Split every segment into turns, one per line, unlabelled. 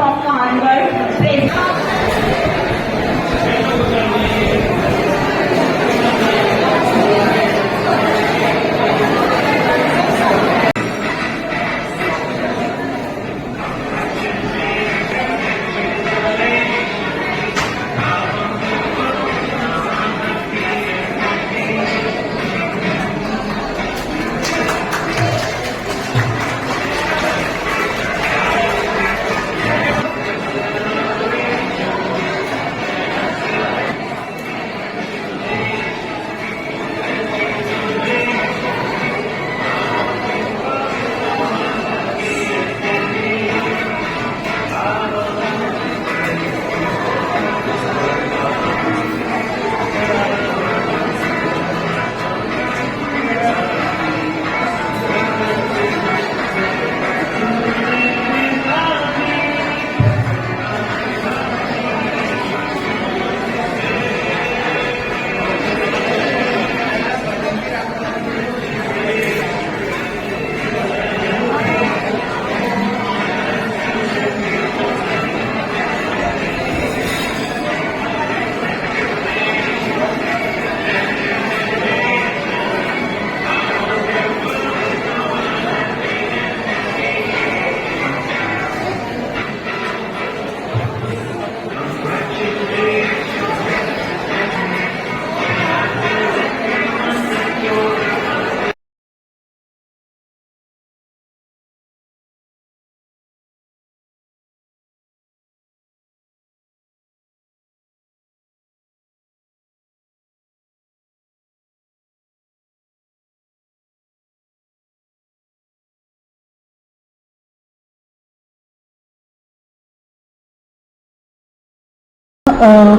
stop the
hand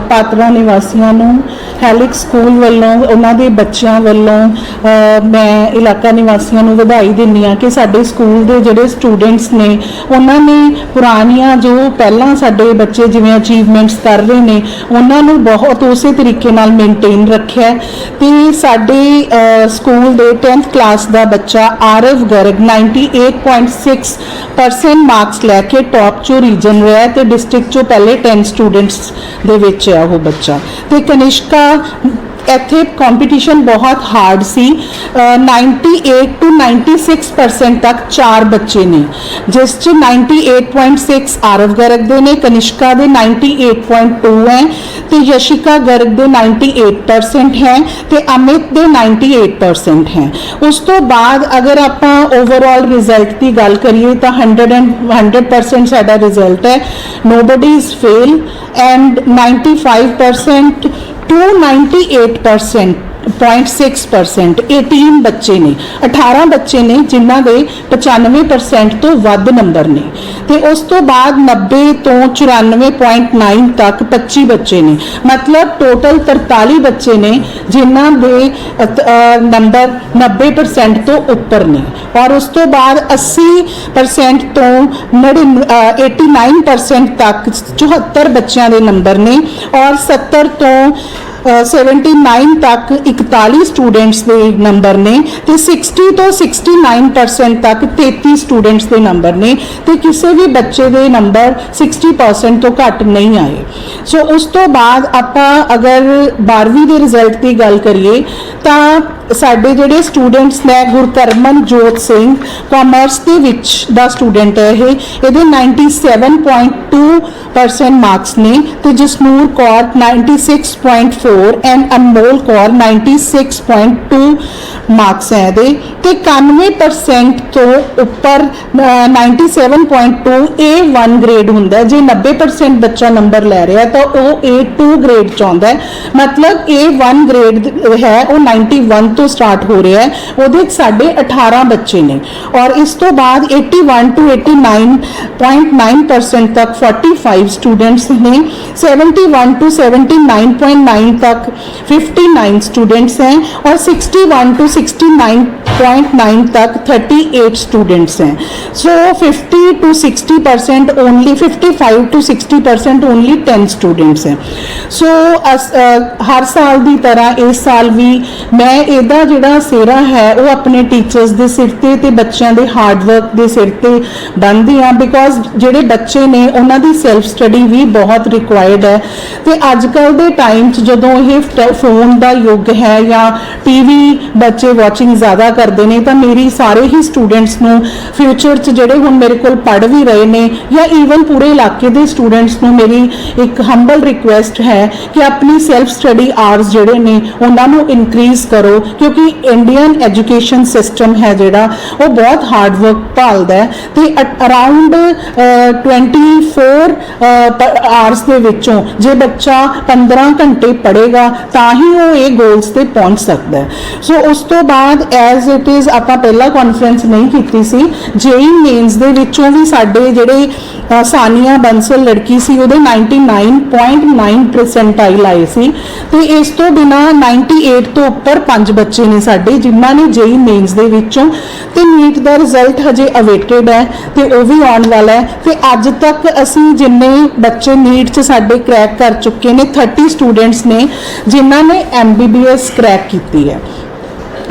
Patra, ਨਿਵਾਸੀਆਂ ਨੂੰ, ਹੈਲਿਕ school ਵੱਲੋਂ, ਉਹਨਾਂ ਦੇ ਬੱਚਿਆਂ ਵੱਲੋਂ ਮੈਂ ਇਲਾਕਾ ਨਿਵਾਸੀਆਂ ਨੂੰ ਵਧਾਈ ਦਿੰਦੀ ਹਾਂ ਕਿ ਸਾਡੇ ਸਕੂਲ ਦੇ ਜਿਹੜੇ ਸਟੂਡੈਂਟਸ ਨੇ, ਉਹਨਾਂ ਨੇ ਪੁਰਾਣੀਆਂ ਜੋ ਪਹਿਲਾਂ ਸਾਡੇ ਬੱਚੇ ਜਿਵੇਂ ਅਚੀਵਮੈਂਟਸ ਕਰ ਰਹੇ ਨੇ, ਉਹਨਾਂ ਨੂੰ ਬਹੁਤ ਉਸੇ ਤਰੀਕੇ ਨਾਲ ਮੇਨਟੇਨ ਰੱਖਿਆ ਹੈ। ਤੇ ਸਾਡੇ ਸਕੂਲ ਦੇ 10th ਕਲਾਸ ਦਾ ਬੱਚਾ ਆਰਵ ਗਰਗ 98.6% ਮਾਰਕਸ ਲੈ ਕੇ ਟੌਪ ਚੋਂ ਰੀਜਨ ਰਿਹਾ ਹੈ ਤੇ ਡਿਸਟ੍ਰਿਕਟ ਚੋਂ ਪਹਿਲੇ 10 ਸਟੂਡੈਂਟਸ ਦੇ ਵਿੱਚ ਹੈ ਉਹ ਬੱਚਾ। ਤੇ ਕਨਿਸ਼ਕਾ एथेप कंपटीशन बहुत hard C ninety eight to ninety six percent तक चार बच्चे ने। जिस ninety ninety eight point six Aarav Garg दे ने, कनिष्का दे नाइन्टी एट पॉइंट टू हैं तो यशिका गर्ग दे नाइन्टी एट परसेंट हैं तो अमित दे नाइन्टी एट परसेंट हैं। उस तो बाद अगर आप ओवरऑल रिज़ल्ट की गल करिए हंड्रड एंड हंड्रड परसेंट साडा रिज़ल्ट है। Nobody is fail and ninety five percent 298 percent. 0.6% 18 ਬੱਚੇ ਨੇ 18 ਬੱਚੇ ਨੇ ਜਿਨ੍ਹਾਂ ਦੇ 95% ਤੋਂ ਵੱਧ ਨੰਬਰ ਨੇ। ਤੇ ਉਸ ਤੋਂ ਬਾਅਦ 90 ਤੋਂ 94.9 ਤੱਕ 25 ਬੱਚੇ ਨੇ। ਮਤਲਬ ਟੋਟਲ 43 ਬੱਚੇ ਨੇ ਜਿਨ੍ਹਾਂ ਦੇ ਨੰਬਰ 90% ਤੋਂ ਉੱਪਰ ਨੇ। ਔਰ ਉਸ ਤੋਂ ਬਾਅਦ 80% ਤੋਂ 99 ਅ, 89% ਤੱਕ 74 ਬੱਚਿਆਂ ਦੇ ਨੰਬਰ ਨੇ। ਔਰ 70 ਤੋਂ 79 ਤੱਕ 41 ਸਟੂਡੈਂਟਸ ਦੇ ਨੰਬਰ ਨੇ ਤੇ 60 ਤੋਂ 69% ਤੱਕ 33 ਸਟੂਡੈਂਟਸ ਦੇ ਨੰਬਰ ਨੇ ਤੇ ਕਿਸੇ ਵੀ ਬੱਚੇ ਦੇ ਨੰਬਰ 60% ਤੋਂ ਘੱਟ ਨਹੀਂ ਆਏ। ਸੋ ਉਸ ਤੋਂ ਬਾਅਦ ਆਪਾਂ ਅਗਰ 12ਵੀਂ ਦੇ ਰਿਜ਼ਲਟ ਦੀ ਗੱਲ ਕਰੀਏ, ਤਾਂ ਸਾਡੇ ਜਿਹੜੇ ਸਟੂਡੈਂਟਸ ਨੇ, ਗੁਰਕਰਮਨ ਜੋਤ ਸਿੰਘ ਕਾਮਰਸ ਦੇ ਵਿੱਚ ਦਾ ਸਟੂਡੈਂਟ ਹੈ ਇਹ, ਇਹਦੇ 97.2% ਮਾਰਕਸ ਨੇ ਤੇ ਜਸਨੂਰ ਕੌਰ 96.4 ਐਂਡ ਅਨਮੋਲ ਕੌਰ 96.2 ਮਾਰਕਸ ਹੈ ਇਹਦੇ ਤੇ 91% ਤੋਂ ਉੱਪਰ ਅਹ, 97.2 A1 ਗ੍ਰੇਡ ਹੁੰਦਾ ਹੈ। ਜੇ 90% ਬੱਚਾ ਨੰਬਰ ਲੈ ਰਿਹਾ ਤਾਂ ਉਹ A2 ਗ੍ਰੇਡ ਚ ਆਉਂਦਾ ਹੈ ਮਤਲਬ A1 ਗ੍ਰੇਡ ਹੈ ਉਹ 91 ਤੋਂ ਸਟਾਰਟ ਹੋ ਰਿਹਾ ਹੈ ਉਹਦੇ 'ਚ ਸਾਡੇ 18 ਬੱਚੇ ਨੇ ਔਰ ਇਸ ਤੋਂ ਬਾਅਦ 81 to 89.9% ਤੱਕ 45 ਸਟੂਡੈਂਟਸ ਨੇ 71 to 79.9 ਤੱਕ 59 ਸਟੂਡੈਂਟਸ हैं और 61 to 69.9 तक 38 स्टूडेंट्स हैं so 50 to 60 percent only 55 to 60 percent only 10 students हैं so ਅਸ ਅ, ਹਰ ਸਾਲ ਦੀ ਤਰ੍ਹਾਂ ਇਸ ਸਾਲ ਵੀ ਮੈਂ ਇਹਦਾ ਜਿਹੜਾ ਸਿਹਰਾ ਹੈ ਉਹ ਆਪਣੇ ਟੀਚਰਸ ਦੇ ਸਿਰ ਤੇ ਤੇ ਬੱਚਿਆਂ ਦੇ ਹਾਰਡ ਵਰਕ ਦੇ ਸਿਰ ਤੇ ਬੰਨ੍ਹਦੀ ਹਾਂ ਬਿਕੋਜ਼ ਜਿਹੜੇ ਬੱਚੇ ਨੇ ਉਹਨਾਂ ਦੀ ਸੈਲਫ ਸਟੱਡੀ ਵੀ ਬਹੁਤ ਰਿਕੁਆਇਰਡ ਹੈ ਤੇ ਅੱਜ ਕੱਲ ਦੇ ਟਾਈਮ 'ਚ ਜਦੋਂ ਇਹ ਫੋਨ ਦਾ ਯੁੱਗ ਹੈ ਜਾਂ ਟੀਵੀ ਬੱਚੇ ਵਾਚਿੰਗ ਜ਼ਿਆਦਾ ਕਰਦੇ ਨੇ, ਤਾਂ ਮੇਰੀ ਸਾਰੇ ਹੀ ਸਟੂਡੈਂਟਸ ਨੂੰ ਫਿਊਚਰ 'ਚ ਜਿਹੜੇ ਹੁਣ ਮੇਰੇ ਕੋਲ ਪੜ੍ਹ ਵੀ ਰਹੇ ਨੇ ਜਾਂ ਈਵਨ ਪੂਰੇ ਇਲਾਕੇ ਦੇ ਸਟੂਡੈਂਟਸ ਨੂੰ ਮੇਰੀ ਇੱਕ ਹੰਬਲ ਰਿਕੁਐਸਟ ਹੈ ਕਿ ਆਪਣੀ ਸੈਲਫ ਸਟੱਡੀ ਆਵਰਸ ਜਿਹੜੇ ਨੇ, ਉਹਨਾਂ ਨੂੰ ਇਨਕਰੀਜ਼ ਕਰੋ, ਕਿਉਂਕਿ ਇੰਡੀਅਨ ਐਜੂਕੇਸ਼ਨ ਸਿਸਟਮ ਹੈ ਜਿਹੜਾ, ਉਹ ਬਹੁਤ ਹਾਰਡ ਵਰਕ ਭਾਲਦਾ ਹੈ ਤੇ ਅਰਾਊਂਡ 24 ਆਵਰਸ ਦੇ ਵਿੱਚੋਂ ਜੇ ਬੱਚਾ 15 ਘੰਟੇ ਪੜ੍ਹੇਗਾ ਤਾਂ ਹੀ ਉਹ ਇਹ ਗੋਲਸ ਤੇ ਪਹੁੰਚ ਸਕਦਾ ਹੈ। ਸੋ ਉਸ ਤੋਂ ਬਾਅਦ ਐਜ਼ ਇਟ ਇਜ਼ ਆਪਾਂ ਪਹਿਲਾਂ ਕਾਨਫਰੰਸ ਨਹੀਂ ਕੀਤੀ ਸੀ। ਜੇਈ ਮੇਨਸ ਦੇ ਵਿੱਚੋਂ ਵੀ ਸਾਡੇ ਜਿਹੜੇ ਸਾਨੀਆ ਬੰਸਲ ਲੜਕੀ ਸੀ, ਉਹਦੇ 99.9 ਪਰਸੈਂਟਾਈਲ ਆਏ ਸੀ। ਤੇ ਇਸ ਤੋਂ ਬਿਨਾ 98 ਤੋਂ ਉੱਪਰ ਪੰਜ ਬੱਚੇ ਨੇ ਸਾਡੇ, ਜਿਨ੍ਹਾਂ ਨੇ ਜੇਈ ਮੇਨਸ ਦੇ ਵਿੱਚੋਂ। ਤੇ ਨੀਟ ਦਾ ਰਿਜ਼ਲਟ ਹਜੇ ਅਵੇਟਡ ਹੈ, ਤੇ ਉਹ ਵੀ ਆਉਣ ਵਾਲਾ ਹੈ। ਤੇ ਅੱਜ ਤੱਕ ਅਸੀਂ ਜਿੰਨੇ ਬੱਚੇ ਨੀਟ 'ਚ ਸਾਡੇ ਕਰੈਕ ਕਰ ਚੁੱਕੇ ਨੇ 30 ਸਟੂਡੈਂਟਸ ਨੇ ਜਿਨ੍ਹਾਂ ਨੇ ਐਮਬੀਬੀਐਸ ਕਰੈਕ ਕੀਤੀ ਹੈ।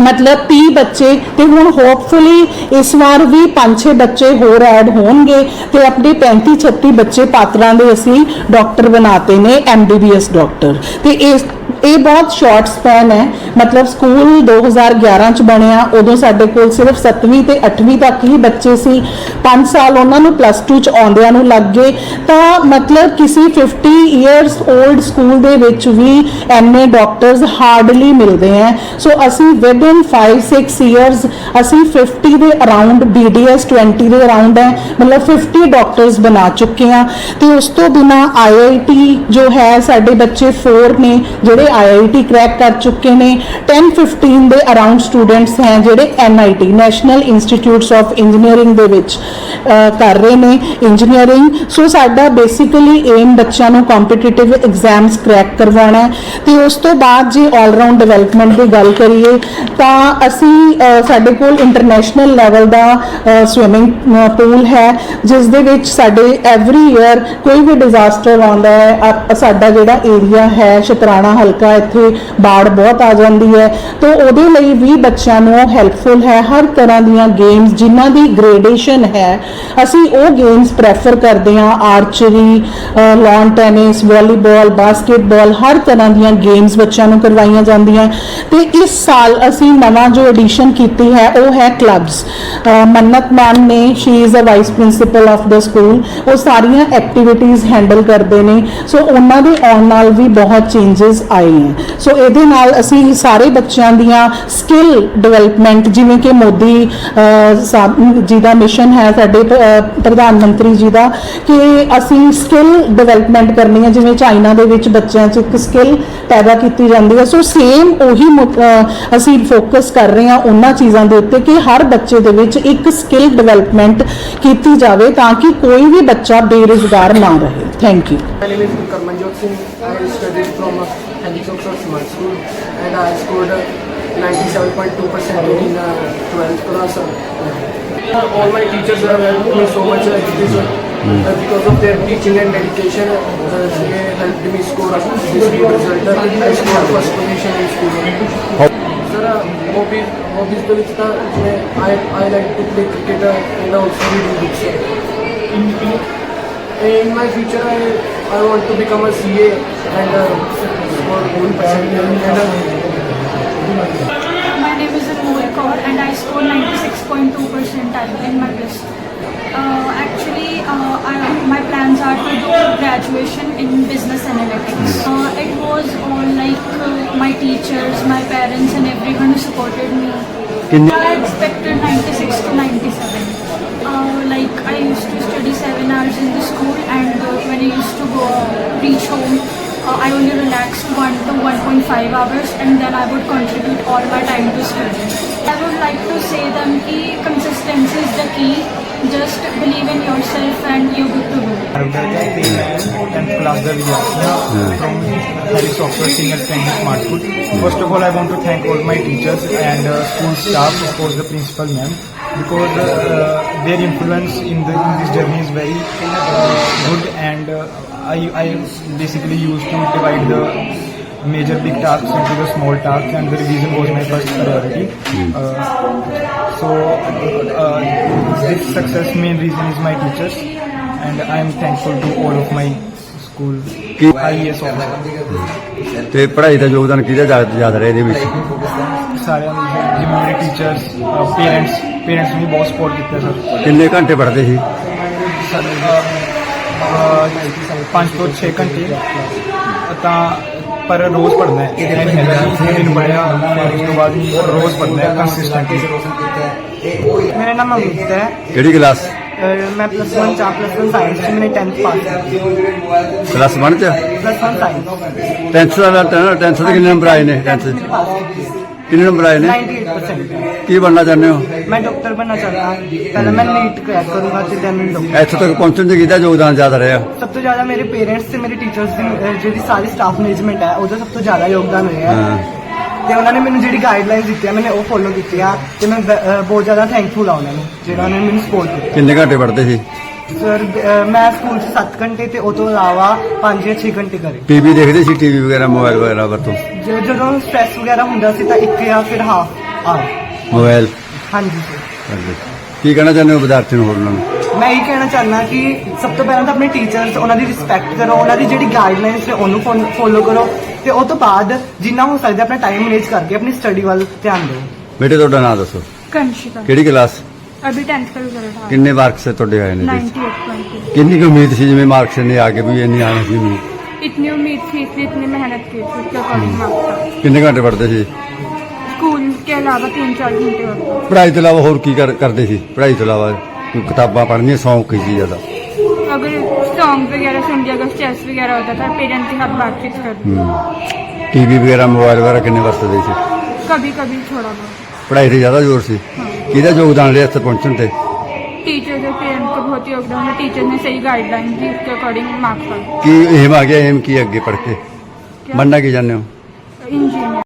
ਮਤਲਬ 30 ਬੱਚੇ ਤੇ ਹੁਣ ਹੋਪਫੁਲੀ ਇਸ ਵਾਰ ਵੀ 5-6 ਬੱਚੇ ਹੋਰ ਐਡ ਹੋਣਗੇ ਤੇ ਆਪਣੇ 35 36 ਬੱਚੇ ਪਾਤਰਾਂ ਦੇ ਅਸੀਂ ਡਾਕਟਰ ਬਣਾਤੇ ਨੇ ਐਮਬੀਬੀਐਸ ਡਾਕਟਰ ਤੇ ਇਸ ਇਹ ਬਹੁਤ ਸ਼ਾਰਟ ਸਪੈਨ ਹੈ। ਮਤਲਬ ਸਕੂਲ 2011 ਚ ਬਣਿਆ, ਉਦੋਂ ਸਾਡੇ ਕੋਲ ਸਿਰਫ 7ਵੀਂ ਤੇ 8ਵੀਂ ਤੱਕ ਹੀ ਬੱਚੇ ਸੀ। 5 ਸਾਲ ਉਹਨਾਂ ਨੂੰ ਪਲੱਸ 2 ਚ ਆਉਂਦਿਆਂ ਨੂੰ ਲੱਗ ਗਏ। ਤਾਂ ਮਤਲਬ ਕਿਸੇ 50 ਇਅਰਸ 올ਡ ਸਕੂਲ ਦੇ ਵਿੱਚ ਵੀ ਐਮਏ ਡਾਕਟਰਸ ਹਾਰਡਲੀ ਮਿਲਦੇ ਹੈ ਸੋ ਅਸੀਂ ਵਿਦ ਇਨ 5-6 ਇਅਰਸ ਅਸੀਂ 50 ਦੇ ਅਰਾਊਂਡ BDS 20 ਦੇ ਅਰਾਊਂਡ ਹੈ ਮਤਲਬ 50 ਡਾਕਟਰਸ ਬਣਾ ਚੁੱਕੇ ਹਾਂ ਤੇ ਉਸ ਤੋਂ ਬਿਨਾ IIT ਜੋ ਹੈ, ਸਾਡੇ ਬੱਚੇ 4 ਨੇ, ਜਿਹੜੇ IIT ਕ੍ਰੈਕ ਕਰ ਚੁੱਕੇ ਨੇ। 10-15 ਦੇ ਅਰਾਊਂਡ ਸਟੂਡੈਂਟਸ ਹੈ ਜਿਹੜੇ NIT national institutes of engineering ਦੇ ਵਿੱਚ ਕਰ ਰਹੇ ਨੇ ਇੰਜੀਨੀਅਰਿੰਗ ਸੋ ਸਾਡਾ ਬੇਸਿਕਲੀ ਏਮ ਬੱਚਿਆਂ ਨੂੰ ਕੰਪੀਟੀਟਿਵ ਐਗਜ਼ਾਮਸ ਕਰੈਕ ਕਰਵਾਉਣਾ ਹੈ। ਤੇ ਉਸ ਤੋਂ ਬਾਅਦ ਜੇ 올 ਰਾਊਂਡ ਡਿਵੈਲਪਮੈਂਟ ਦੀ ਗੱਲ ਕਰੀਏ, ਤਾਂ ਅਸੀਂ ਸਾਡੇ ਕੋਲ ਇੰਟਰਨੈਸ਼ਨਲ ਲੈਵਲ ਦਾ ਸਵਿਮਿੰਗ ਪੂਲ ਹੈ, ਜਿਸ ਦੇ ਵਿੱਚ ਸਾਡੇ ਐਵਰੀ ਈਅਰ ਕੋਈ ਵੀ ਡਿਜ਼ਾਸਟਰ ਆਉਂਦਾ ਹੈ ਸਾਡਾ ਜਿਹੜਾ ਏਰੀਆ ਹੈ, ਸ਼ਤਰਾਣਾ ਹਲਕਾ ਇੱਥੇ ਬਾੜ ਬਹੁਤ ਆ ਜਾਂਦੀ ਹੈ। ਤਾਂ ਉਹਦੇ ਲਈ ਵੀ ਬੱਚਿਆਂ ਨੂੰ ਹੈਲਪਫੁਲ ਹੈ ਹਰ ਤਰ੍ਹਾਂ ਦੀਆਂ ਗੇਮਸ ਜਿਨ੍ਹਾਂ ਦੀ ਗ੍ਰੇਡੇਸ਼ਨ ਹੈ। ਅਸੀਂ ਉਹ ਗੇਮਸ ਪ੍ਰੈਫਰ ਕਰਦੇ ਹਾਂ archery lawn tennis volleyball basketball ਹਰ ਤਰ੍ਹਾਂ ਦੀਆਂ ਗੇਮਸ ਬੱਚਿਆਂ ਨੂੰ ਕਰਵਾਈਆਂ ਜਾਂਦੀਆਂ। ਤੇ ਇਸ ਸਾਲ ਅਸੀਂ ਨਵਾਂ ਜੋ ਐਡੀਸ਼ਨ ਕੀਤੀ ਹੈ, ਉਹ ਹੈ ਕਲੱਬਸ ਮੰਨਤ ਮੈਮ ਨੇ she is a vice principal of the school ਉਹ ਸਾਰੀਆਂ ਐਕਟੀਵਿਟੀਜ਼ ਹੈਂਡਲ ਕਰਦੇ ਨੇ। ਸੋ ਉਹਨਾਂ ਦੇ ਆਉਣ ਨਾਲ ਵੀ ਬਹੁਤ ਚੇਂजेस ਆਏ ਹੈ। ਸੋ ਇਹਦੇ ਨਾਲ ਅਸੀਂ ਸਾਰੇ ਬੱਚਿਆਂ ਦੀਆਂ ਸਕਿੱਲ ਡਿਵੈਲਪਮੈਂਟ ਜਿਵੇਂ ਕਿ ਮੋਦੀ ਜੀ ਦਾ ਮਿਸ਼ਨ ਹੈ ਸਾਡੇ ਪ੍ਰਧਾਨ ਮੰਤਰੀ ਜੀ ਦਾ ਕਿ ਅਸੀਂ ਸਕਿੱਲ ਡਿਵੈਲਪਮੈਂਟ ਕਰਨੀ ਹੈ। ਜਿਵੇਂ ਚਾਈਨਾ ਦੇ ਵਿੱਚ ਬੱਚਿਆਂ 'ਚ ਇੱਕ ਸਕਿੱਲ ਪੈਦਾ ਕੀਤੀ ਜਾਂਦੀ ਹੈ। ਸੋ ਸੇਮ ਉਹੀ ਅਸੀਂ ਫੋਕਸ ਕਰ ਰਹੇ ਹਾਂ ਉਹਨਾਂ ਚੀਜ਼ਾਂ ਦੇ ਉੱਤੇ ਕਿ ਹਰ ਬੱਚੇ ਦੇ ਵਿੱਚ ਇੱਕ ਸਕਿੱਲ ਡਿਵੈਲਪਮੈਂਟ ਕੀਤੀ ਜਾਵੇ ਤਾਂ ਕਿ ਕੋਈ ਵੀ ਬੱਚਾ ਬੇਰੁਜ਼ਗਾਰ ਨਾ ਰਹੇ। Thank you
My name is Karmanjot Singh. I studied from uh, Masood and I scored 97.2% in uh, 12th class. Uh, all my teachers have helped me so much. Uh, it is, uh, because of their teaching and dedication, uh, they helped me score uh, this good result. Uh, I scored first position in school. Sir, uh, hobbies, hobbies तो इतना इसमें I I like to play cricket and also read books. In, in, in my future, I I want to become a CA and uh, score good percentage. And,
My name is Anmol Kaur and I scored 96.2 percentile in my plus. Uh, actually, uh, I, my plans are to do graduation in business analytics. Uh, it was all like uh, my teachers, my parents, and everyone who supported me. I expected 96 to 97. five hours and then I would contribute all my time to studying. I would like to say them that consistency is the key. Just believe in yourself and you're good to go.
I from Harry Software Senior First of all, I want to thank all my teachers and uh, school staff, of course the principal ma'am, because uh, their influence in, the, in this journey is very uh, good and uh, I, I basically used to divide the major big tasks into the small tasks, and the revision was my first priority. Uh, so uh, this success main reason is my teachers and I am thankful to all of my school
Ki-
IES officer
ਤੇ ਪੜ੍ਹਾਈ ਦਾ ਯੋਗਦਾਨ ਕਿਹਦਾ ਜ਼ਿਆਦਾ ਜ਼ਿਆਦਾ ਰਿਹਾ ਇਹਦੇ ਵਿੱਚ
ਸਾਰਿਆਂ ਨੂੰ ਜਿਵੇਂ ਮੇਰੇ ਟੀਚਰਸ ਪੇਰੈਂਟਸ ਪੇਰੈਂਟਸ ਨੇ ਬਹੁਤ ਸਪੋਰਟ ਕੀਤਾ ਸਰ
ਕਿੰਨੇ ਘੰਟੇ ਪੜ੍ਹਦੇ ਸੀ
ਸਰ 5 ਤੋਂ 6 ਘੰਟੇ ਤਾਂ ਪਰ ਰੋਜ਼ ਪੜ੍ਹਨਾ ਹੈ ਇਹਦੇ ਦਿਨ ਪੜਿਆ ਫਿਰ ਉਸ ਤੋਂ ਬਾਅਦ ਰੋਜ਼ ਪੜ੍ਹਨਾ ਹੈ ਕੰਸਿਸਟੈਂਟਲੀ
ਮੇਰਾ ਨਾਮ ਅਮਿਤ ਹੈ।
ਕਿਹੜੀ ਕਲਾਸ?
ਮੈਂ ਪਲੱਸ 1 ਚ ਸਾਇੰਸ ਚ 10th ਪਾਸ ਕੀਤੀ।
ਕਲਾਸ 1 ਚ?
ਪਲੱਸ 1 ਸਾਇੰਸ
10th ਦਾ 10th ਦੇ ਕਿੰਨੇ ਨੰਬਰ ਆਏ ਨੇ? 10th ਕਿੰਨੇ ਨੰਬਰ ਆਏ ਨੇ?
98%
ਕੀ ਬਣਨਾ ਚਾਹੁੰਦੇ ਹੋ?
मैं डॉक्टर बनना चाहता हूँ पहले मैं नीट क्रैक करूंगा तो देन मैं डॉक्टर
ਇੱਥੇ ਤੱਕ ਪਹੁੰਚਣ ਦੇ ਕਿਹਦਾ ਯੋਗਦਾਨ ਜ਼ਿਆਦਾ ਰਿਹਾ?
सब तो ज्यादा मेरे पेरेंट्स ਤੇ ਮੇਰੇ ਟੀਚਰਸ ਦੀ ਜਿਹੜੀ ਸਾਰੀ ਸਟਾਫ ਮੈਨੇਜਮੈਂਟ ਹੈ ਉਹਦਾ ਸਭ ਤੋਂ ਜ਼ਿਆਦਾ ਯੋਗਦਾਨ ਹੋਇਆ ਹੈ। ਤੇ ਉਹਨਾਂ ਨੇ ਮੈਨੂੰ ਜਿਹੜੀ ਗਾਈਡਲਾਈਨ ਦਿੱਤੀ ਆ ਮੈਨੇ ਉਹ ਫੋਲੋ ਕੀਤੀ ਆ ਤੇ ਮੈਂ ਬਹੁਤ ਜ਼ਿਆਦਾ ਥੈਂਕਫੁਲ ਆ ਉਹਨਾਂ ਨੂੰ ਜਿਹੜਾ ਨੇ ਮੈਨੂੰ ਸਪੋਰਟ ਕੀਤਾ।
ਕਿੰਨੇ ਘੰਟੇ ਪੜ੍ਹਦੇ ਸੀ?
ਸਰ ਮੈਂ ਸਕੂਲ 'ਚ 7 ਘੰਟੇ ਤੇ ਉਹ ਤੋਂ ਇਲਾਵਾ 5-6 ਘੰਟੇ ਕਰੇ।
ਟੀਵੀ ਦੇਖਦੇ ਸੀ ਟੀਵੀ ਵਗੈਰਾ ਮੋਬਾਈਲ ਵਗੈਰਾ ਵਰਤੋਂ?
ਜ- ਜਦੋਂ ਸਟ੍ਰੈਸ ਵਗੈਰਾ ਹੁੰਦਾ ਸੀ ਤਾਂ ਇੱਕ ਜਾਂ ਫਿਰ ਹਾਫ ਆ
ਮੋਬਾਈਲ
ਹਾਂਜੀ ਸਰ
ਕਰਦੇ ਸੀ। ਕੀ ਕਹਿਣਾ ਚਾਹੁੰਦੇ ਹੋ ਵਿਦਿਆਰਥੀ ਨੂੰ ਹੋਰ ਉਹਨਾਂ ਨੂੰ
ਮੈਂ ਇਹ ਕਹਿਣਾ ਚਾਹੁੰਦਾ ਕਿ ਸਭ ਤੋਂ ਪਹਿਲਾਂ ਤਾਂ ਆਪਣੇ ਟੀਚਰਸ ਉਹਨਾਂ ਦੀ ਰਿਸਪੈਕਟ ਕਰੋ ਉਹਨਾਂ ਦੀ ਜਿਹੜੀ ਗਾਈਡਲਾਈਨਸ ਹੈ ਉਹਨੂੰ ਫੋਲੋ ਕਰੋ ਤੇ ਉਹ ਤੋਂ ਬਾਅਦ ਜਿੰਨਾ ਹੋ ਸਕਦਾ ਆਪਣਾ ਟਾਈਮ ਮੈਨੇਜ ਕਰਕੇ ਆਪਣੀ ਸਟੱਡੀ ਵੱਲ ਧਿਆਨ ਦਿਓ
ਬੇਟੇ ਤੁਹਾਡਾ ਨਾਮ ਦੱਸੋ
Kanshika.
ਕਿਹੜੀ ਕਲਾਸ
अभी टेंथ का रिजल्ट आ
ਕਿੰਨੇ ਮਾਰਕਸ ਤੁਹਾਡੇ ਆਏ ਨੇ ਜੀ?
98.2
ਕਿੰਨੀ ਕੁ ਉਮੀਦ ਸੀ ਜਿਵੇਂ ਮਾਰਕਸ ਨੇ ਆ ਕੇ ਵੀ ਇੰਨੀ ਆਣੀ ਸੀ ਉਮੀਦ
इतनी उम्मीद थी इसलिए इतनी मेहनत की थी उसके अकॉर्डिंग मार्क्स था
ਕਿੰਨੇ ਘੰਟੇ ਪੜ੍ਹਦੇ ਸੀ
स्कूल के अलावा तीन चार घंटे और
ਪੜ੍ਹਾਈ ਤੋਂ ਇਲਾਵਾ ਹੋਰ ਕੀ ਕਰ- ਕਰਦੇ ਸੀ ਪੜ੍ਹਾਈ ਤੋਂ ਇਲਾਵਾ ਕੋਈ ਕਿਤਾਬਾਂ ਪੜ੍ਹਨੀਆਂ ਸ਼ੌਂਕ ਸੀ ਜ਼ਿਆਦਾ
अगर सॉन्ग वगैरह सुन लिया अगर स्ट्रेस वगैरह होता था पेरेंट्स के साथ बातचीत कर
ਟੀਵੀ ਵਗੈਰਾ ਮੋਬਾਈਲ ਵਗੈਰਾ ਕਿੰਨੇ ਵਰਤਦੇ ਸੀ
कभी कभी थोड़ा बहुत
ਪੜ੍ਹਾਈ ਤੇ ਜ਼ਿਆਦਾ ਜ਼ੋਰ ਸੀ ਕਿਹਦਾ ਯੋਗਦਾਨ ਰਿਹਾ ਇੱਥੇ ਪਹੁੰਚਣ ਤੇ
टीचर्स और पेरेंट्स का बहुत योगदान है टीचर्स ने सही गाइडलाइन दी उसके अकॉर्डिंग मार्क्स
ਕੀ ਏਮ ਆ ਗਿਆ ਏਮ ਕੀ ਅੱਗੇ ਪੜ੍ਹ ਕੇ ਬਣਨਾ ਕੀ ਚਾਹੁੰਦੇ ਹੋ
इंजीनियर